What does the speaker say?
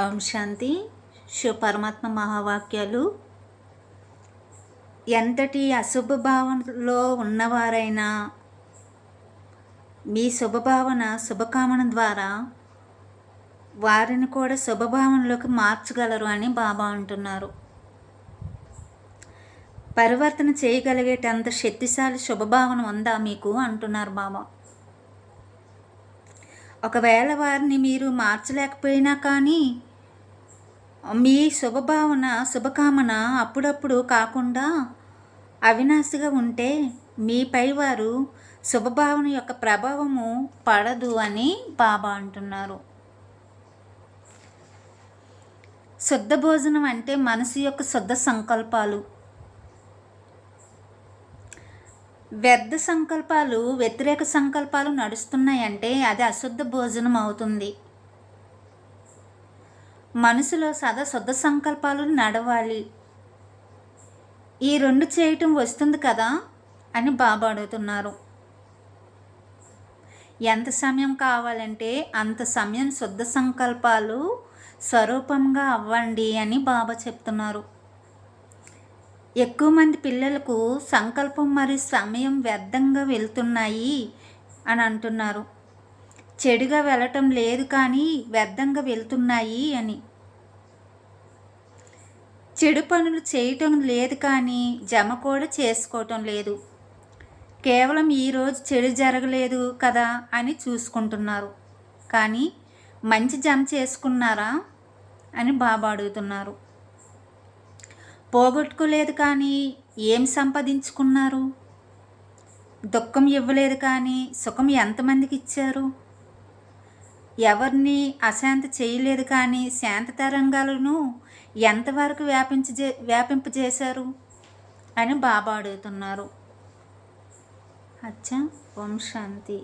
ఓం శాంతి. శివ పరమాత్మ మహావాక్యాలు. ఎంతటి అశుభ భావనలో ఉన్నవారైనా మీ శుభభావన శుభకామన ద్వారా వారిని కూడా శుభభావనలోకి మార్చగలరు అని బాబా అంటున్నారు. పరివర్తన చేయగలిగేటంత శక్తిశాలి శుభభావన ఉందా మీకు? అంటున్నారు బాబా. ఒకవేళ వారిని మీరు మార్చలేకపోయినా కానీ మీ శుభభావన శుభకామన అప్పుడప్పుడు కాకుండా అవినాశిగా ఉంటే మీపై వారు శుభభావన యొక్క ప్రభావము పడదు అని బాబా అంటున్నారు. శుద్ధ భోజనం అంటే మనసు యొక్క శుద్ధ సంకల్పాలు. వ్యర్థ సంకల్పాలు వ్యతిరేక సంకల్పాలు నడుస్తున్నాయంటే అది అశుద్ధ భోజనం అవుతుంది. మనసులో సదా శుద్ధ సంకల్పాలు నడవాలి. ఈ రెండు చేయటం వస్తుంది కదా అని బాబా అడుగుతున్నారు. ఎంత సమయం కావాలంటే అంత సమయం శుద్ధ సంకల్పాలు స్వరూపంగా అవ్వండి అని బాబా చెప్తున్నారు. ఎక్కువ మంది పిల్లలకు సంకల్పం మరియు సమయం వ్యర్థంగా వెళ్తున్నాయి అని అంటున్నారు. చెడుగా వెళ్ళటం లేదు కానీ వ్యర్థంగా వెళ్తున్నాయి అని. చెడు పనులు చేయటం లేదు కానీ జమ కూడా చేసుకోవటం లేదు. కేవలం ఈరోజు చెడు జరగలేదు కదా అని చూసుకుంటున్నారు. కానీ మంచి జమ చేసుకున్నారా అని బాబా అడుగుతున్నారు. పోగొట్టుకోలేదు కానీ ఏం సంపాదించుకున్నారు? దుఃఖం ఇవ్వలేదు కానీ సుఖం ఎంతమందికి ఇచ్చారు? ఎవరిని అశాంతి చేయలేదు కానీ శాంత తరంగాలను ఎంతవరకు వ్యాపించజే వ్యాపింపజేశారు అని బాబా అడుగుతున్నారు. అచ్చా ఓం శాంతి.